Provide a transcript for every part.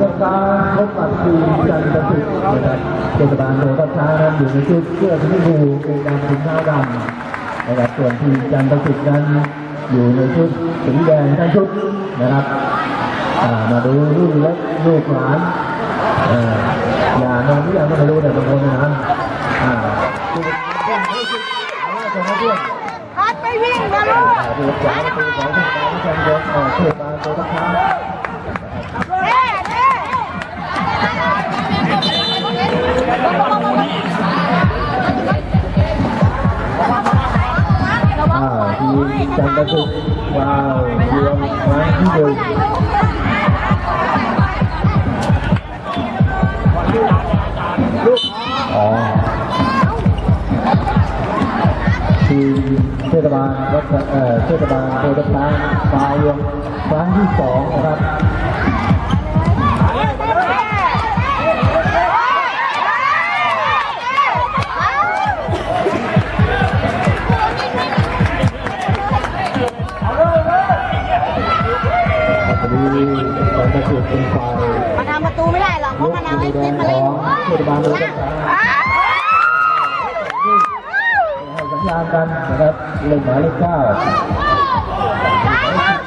กับการพบกับทีมจันทร์สิทธิ์นะครับเทศบาลโนนทช้านั้นอยู่ในชุดเสื้อสีชมพูเกงดำถุงเท้าดำนะครับส่วนทีมจันทร์สิทธิ์นั้นอยู่ในชุดสีแดงทั้งชุดนะครับมาดูลูกเล็กลูกหลานอย่านั้นที่ยังไม่รู้แต่บางคนนะอ่าคือเพื่อนเพื่อนเพื่อนเพื่อนพัดไปวิ่งนะลูกเรือสองประตูของทางการที่แข่งรถออกเทศบาลโนนทช้าง จันทร์สุขว้าวเยือนครั้งที่หนึ่งอ๋อทีมเทศบาลวัดเอ่อเทศบาลโพธิ์ช้างฟาวเยือนครั้งที่สองนะครับ จันายมาทำประตูไม่ได้หรอกเพราะมันเอาไอ้ฟิตมาเล่นเทศบาลโพธิ์ช้างสัญญาณกันนะครับเลขหมายเลขเก้า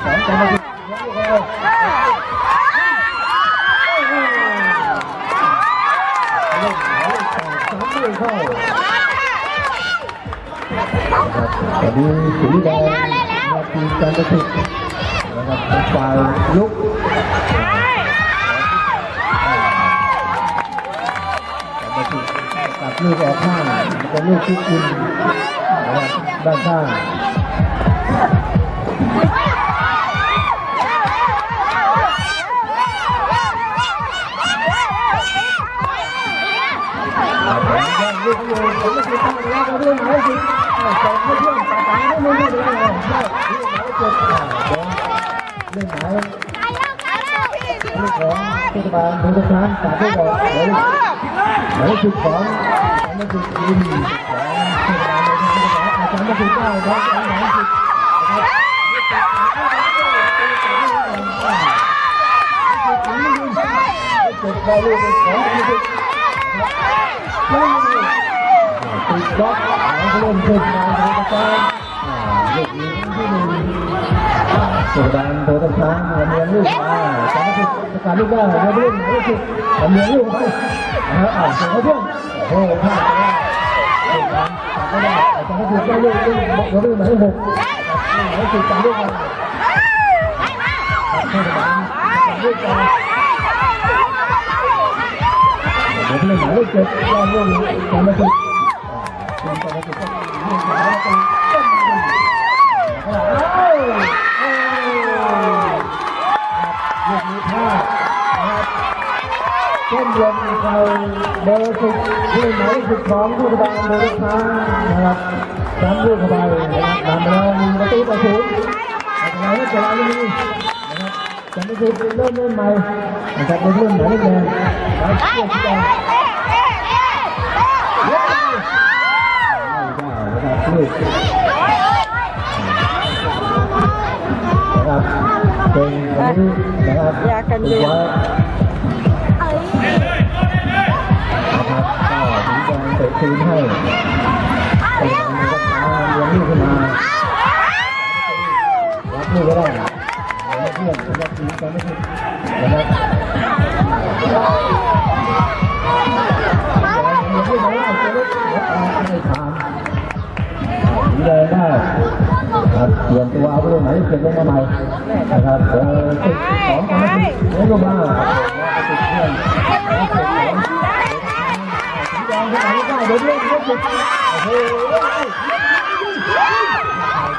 สองจันทร์สุขเลขหมายเลขแปดสามไม่เข้านะครับตอนนี้สีแดงนะครับทีมจันทร์สุขนะครับเป็นฝ่ายลุก ลูกออกข้างเป็นลูกที่คุณนะครับด้านข้างย่งลูกอยู่ผมไม่ติดตั้งแล้วก็เรื่องหมายสิสองเพื่อนต่างๆไม่ไม่ไม่เลยเรื่องหมายเจ็ดเรื่องหมายลูกของเทศบาลทุกท่านฝากด้วยก่อนหมายหมายสิบสอง หมายสิบทีมของเทศบาที่นี้อาจารย์มาถึงเก้าครับหมายสิบเจ็ดได้ลูกของเทศบาลติดบล็อกของผู้เล่นขึ้นมาทางตะการลูกนี้ที่หนึ่งสุดานโตต้นช้างลำเลียงลูกมาจังหวะประกาศลูกได้มาเรื่องไม่สุดลำเลียงลูกไปนะครับอ่าส่งเขาเพื่อน โอ้โหพลาดไปแล้วสุดานจับไม่ได้จังหวะสุดได้ลูกลูกบอกว่าลูกหมายหกหมายสุดจับลูกมาเทศบาลจับลูกมาเดี๋ยวผู้เล่นหมายเลขเจ็ดย่อมลูกจังหวะสุ สิบสองผู้บาลเบอร์ช้างนะครับสามลูกเข้าไปนะครับตามไปแล้วมีประตูต่อศูนย์อะไรกิดอะไรมีนะครับจะไม่ถูกเริ่มเล่นใหม่นะครับในเรื่องหมายเลขแดงหมายเลขสีแดงไม่ได้นะครับลูกนะครับเป็นวันนี้นะครับยากันยุง คืนให้แต่ยังไงก็ตามเลี้ยงลูกขึ้นมารับลูกก็ได้เพื่อนสำหรับทีมกันไม่ผิดนรับยังไม่ได้จะลุกไม่ผ่านสีแดงได้ครับเปลี่ยนตัวเอาไปตรงไหนเปลี่ยนลงมาใหม่นะครับเออติดสองกันนะเลี้ยงลงมาติดเพื่อนสีแดงที่ไหนได้ เดี๋ยวเล่นเล่นติดโอ้โห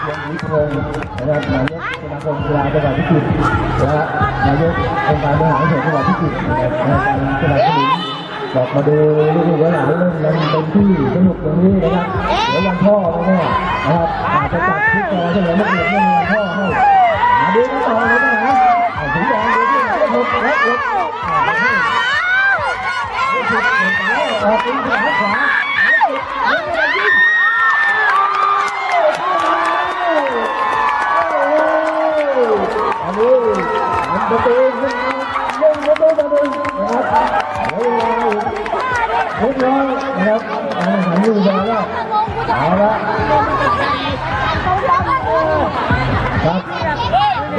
เพียงวิพงศ์นะครับนายกสมาคมกีฬาจังหวัดพิจิตรและนายกองค์การบริหารส่วนจังหวัดพิจิตรนะครับในการสนับสนุนบอกมาดูลูกๆหลานเล่นกันเต็มที่สนุกตรงนี้นะครับเดี๋ยววันพ่อแน่นะครับอาจจะจัดคลิปอะไรเฉลิมพระเกียรติเรื่อวันพ่อให้มาดูกันต่อเลยนะฮะเอาสีแดงดูที่ไหนหกและหก ออกเป็นขวาขวาแล้วเจ็บแล้วยิงอันนี้มันประตูขึ้นมาเล่นประตูประตูนะครับแล้วเวลาทุกร้อยนะครับอาหารยูบาแล้วเอาละครับ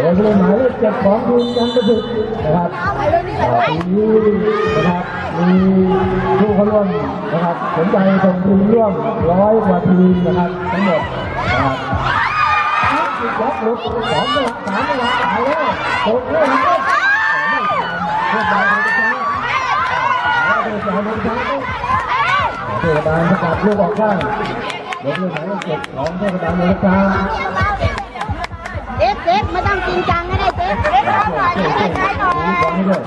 เดี๋ยผู้เล่นหมายเลขเจ็ดของทีมจันทบุรีนะครับอ่าปีนี้นะครับมีผู้เข้าร่วมนะครับสนใจส่งทีมร่วมร้อยกว่าทีมนะครับทั้งหมดนะครับยับลุกสองจังหวสามจังหวหายแล้วตกเลยนะครับเรียบร้อยเลยนะครับเรียบร้อยเลยนะครับเทศบาลประกาศลูกออกข้างเดี๋ยวเรื่องหมายเลขเจ็ดของเทศบาลเมืองกาญ จริงจังก็ได้เด็กเด็กร้องหน่อยใช้ใช้หน่อย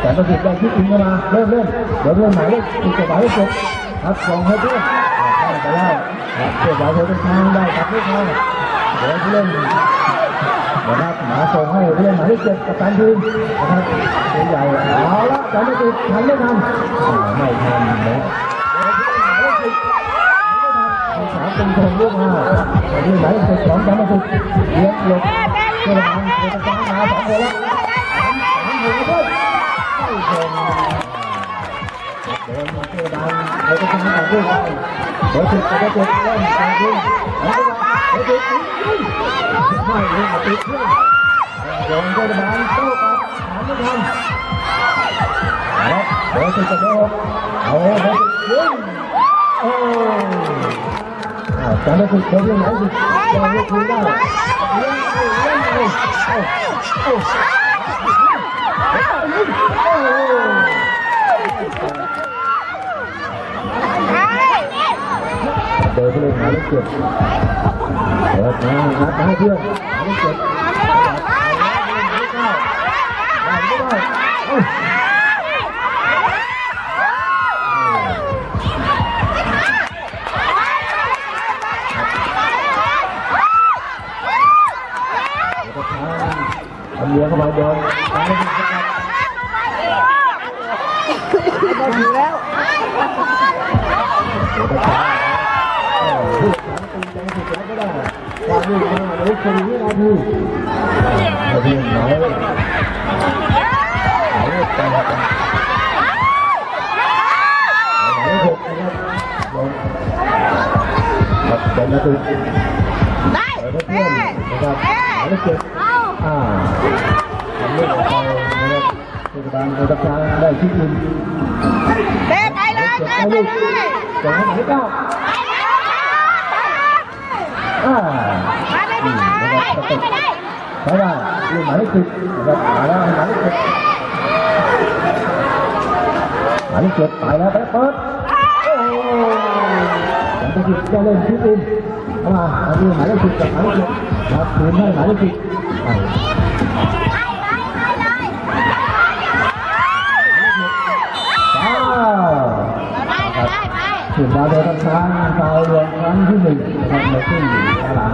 แต่ประสิทธิ์ได้ที่อินเข้ามาเริ่มเริ่มเดี๋ยวเริ่มหมายเลขติดกับหมายเลขจ็ดครับส่งให้เพื่อนเข้าไปแล้วเพื่อนสาวคนเป็นทางได้ครับเพื่อนทาเดี๋ยวเพื่นนะครับหมาส่งให้เพื่อนหมายเลขเจ็ดกับการทีมนะครับเป็นใหญ่เอาละแต่ไม่ติดทันไม่ทันไม่ทันนะสามเป็นคนลูกมาเรื่องหมายเลขเจ็ดของการไม่ติดเลี้ยงหนทางเพื่อนทางสองคนแล้วโดนมาเทดังเราจะทำให้ด้วยกันเดี๋ยวติดเล่นการยิงแล้ยงโต้กลับ หาไม่ทันเอาเดี๋ยวติดจะโดนเอาเดี๋ยวติดยิงโอ้จำได้ติดเดี๋ยวยังไงติดยังไม่คุยได้เล่นเล่นเล่นเล่นโอ้โอ้เดินไปเลย ทำเลี้ยงเข้ามาโดนทำให้ดีครับก็ ถึงแล้วเดี๋ยวจะช้าพูดสามตีใจสุดแล้วก็ได้ความรู้มาในสี่วินาทีนาทีไหนไหนแปดไหนหกนะครับลงครับเป็นนาทีได้เปิดเพื่อนนะครับหมายเลขเจ็ดเอาอ่าทำลูกออกไปนะครับเทศบาลโอตะการได้ที่ดินเตะไปเลยเตะไปเลยส่งให้หมายเลขเก้าอ่าไปไม่ได้ไม่ได้ใช้ได้ลูกหมายเลขสิบนะครับมาแล้วหมายเลขเจ็ดหมายเลขเจ็ดไปแล้วไปเปิดโอ้หมายเลขสิบจะเล่นที่ดิน เข้ามาเอาดูหมายเลขสิบกับหมายเลขเจ็ดครับคืนให้หมายเลขสิบอ่าว้าวได้ได้ไปถึงดาวเดินทางดาวเรืองครั้งที่หนึ่งนะครับในขึ้นข้างหลัง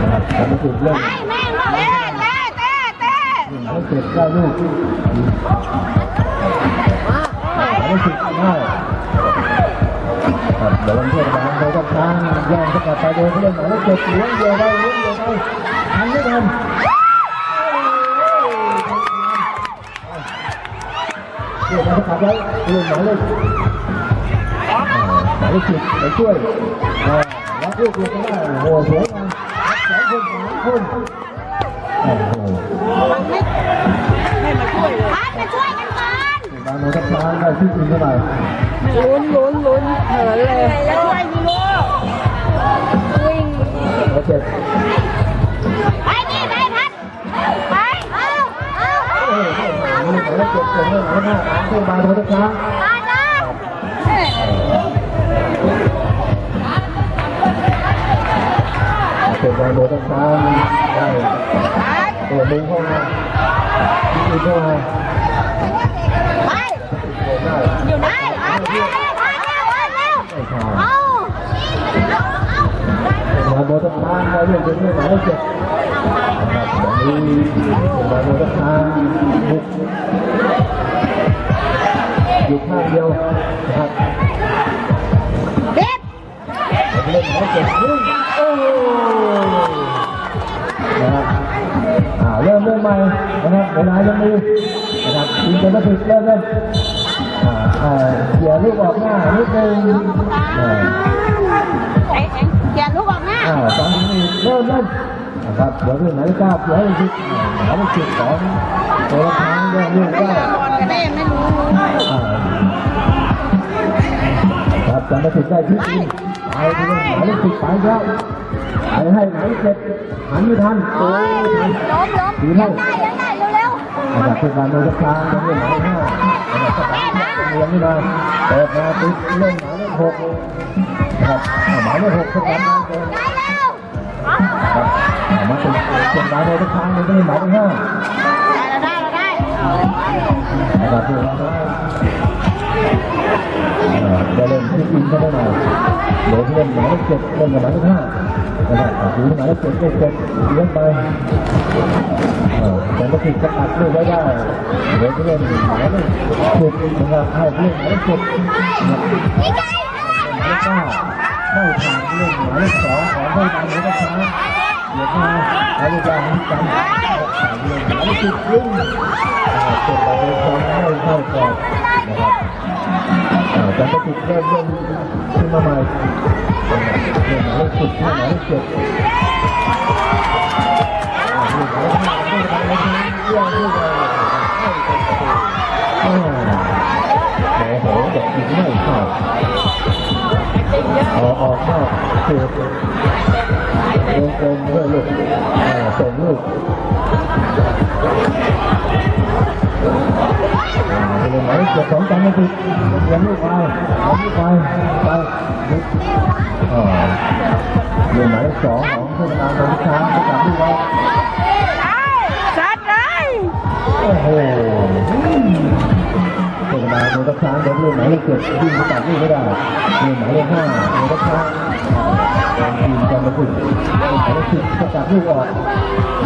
นะครับจะมาถึงเรื่องไปแม่งเตะเตะเตะเตะหมาเลขเจ็ดได้ลูกหมายเลขสิบได้ ครับเดี๋ยววันเทศบาลเขาจะทางแย่งสกัดไปโดยผู้เล่นหมายเลขเจ็ดเลี้ยงเดียวได้เลี้ยงเดียวได้ทันไม่ทันเกี่ยวกับสกัดไว้ผู้เล่นหมายเลขหมายเลขสิบไปช่วยรับลูกลูกก็ได้โอ้โหสวยงามสองคนสามคนโอ้โหมันไม่ไม่มาช่วยเลย บางโนทัพพานได้ที่จริงเท่าไหร่ลุ้นลุ้นลุ้นเหินเลยช่วยมีลูกวิ่งโอเคไปนี่ไปพัดไปเอาเอาเอาโอ้โหหมายเลขเจ็ดส่งให้หมายเลขห้าตามเพื่อนบางโนทัพพานมานะเป็นบางโนทัพพานได้โอ้ดึงเข้ามาดึงเข้ามา ทัพพานได้เรื่องเป็นเรื่องหมายเลขเจ็ดนะครับวันนี้เป็นบางโนทัพพานบุกอยู่ข้างเดียวนะครับ เด็ด เล่นแล้วเจ็บขึ้นโอ้นะครับอ่าเริ่มเริ่มใหม่นะครับเวลายังมีนะครับทีมจะมาถึงเริ่มเริ่ม อ่าอ่าเขี่ยลูกออกหน้านิดนึง อ่าเขียนลูกออกหน้าอ่าตอนนี้เริ่มเล่นนะครับเดี๋ยวเรื่องไหนกล้าเผื่อให้คิดหาลูกศิษย์ของตัวละครั้งเรื่องเรื่องไม่ได้เดินบอลกันได้ไม่รู้อ่าครับจำไม่ผิดได้ที่จริงไปที่เรื่องหาลูกศิษย์ไปแล้วไปให้ไหนเสร็จหันไม่ทันโอ้ยล้มล้มยัให้งได้ยังได้เร็วระดับเป็นการโดยทางเรื่องหมายห้าระดับสถานเรียนนี่มาเปิดมาติดเรื่องหมายเลขหกครับหมายเลขหกสถามาเกินๆได้ แล้วครับมาติดเป็นหมายโดยทางนี่ไม่ใช่หมายเลขห้าได้แล้ได้แล้วได้นะครับเราจะเล่นที่อินก็ได้หน่อยเดี๋ยวเล่นหมายเลขเจ็ดเล่นกับหมายเลขห้านะครับถือหมายเลขเจ็ดเลขเจ็ดเลี้ยงไปแต่ก็ติดจะอัดลูกไว้ได้เดี๋ยวเล่นหมายเลขสิบนะครับให้เล่นหมายเลขเจ็ดนี่ไงหมายเลขเก้าไม่ผ่านเรื่องหมายเลขสองของผู้การหัวกระช้าเดี๋ยวมาหมายเลขเก้าให้กันผ่านเรื่องหมายเลขสิบยิ่งเกิดการเดินทางไม่เข้าก่อนนะ ครับแต่ก็ติดเริ่มเริ่มขึ้นมาใหม่เรื่องหมายเลขสิบหมายเลขเจ็ด เอาออกข้าออกออกนอกเสียบวงกลมด้วยลูกอ่าส่งลูกอ่าเป็นไหนเจ็ดสองจำไม่ผิดเลี้ยงลูกไปเอาลูกไปไปอ่าเรื่องหมายเลขสองของผู้จัดการบริษัทผู้จัดลูกไว้ซัดเลยโอ้โห ผู้จัดกรบริษัทเดี๋ยวเรื่องหมายเลขเจ็ดวิ่งไปตัดลูกไม่ได้เรื่องหมายเลขห้าบริษัททีมกันมาถึงหมายเลขสิบสกัดลูกออก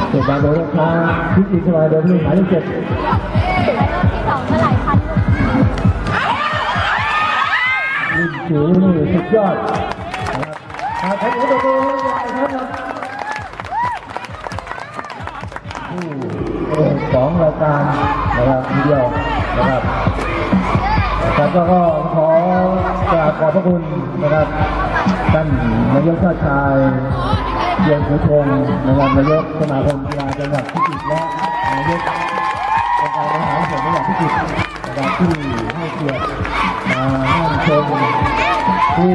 เกิดกาโดนลูกค้าพิจิตรมาโดนลูกหมายเลขเจ็ดที่สองเมื่อไหร่พันลิมจิ๋วนี่สุดยอดนะครับขอบคุณตัวตัวครับผู้สองรายการนะครับทีเดียวนะครับ แล้วก็ขอกราบขอบพระคุณนะครับท่านนายกชาติชายเยียนสุพงศ์นะครับนายกสมาคมกีฬาจังหวัดพิจิตรและนายกองค์การบริหารส่วนจังหวัดพิจิตรนะครับที่ให้เกียรติมานั่งชมผู้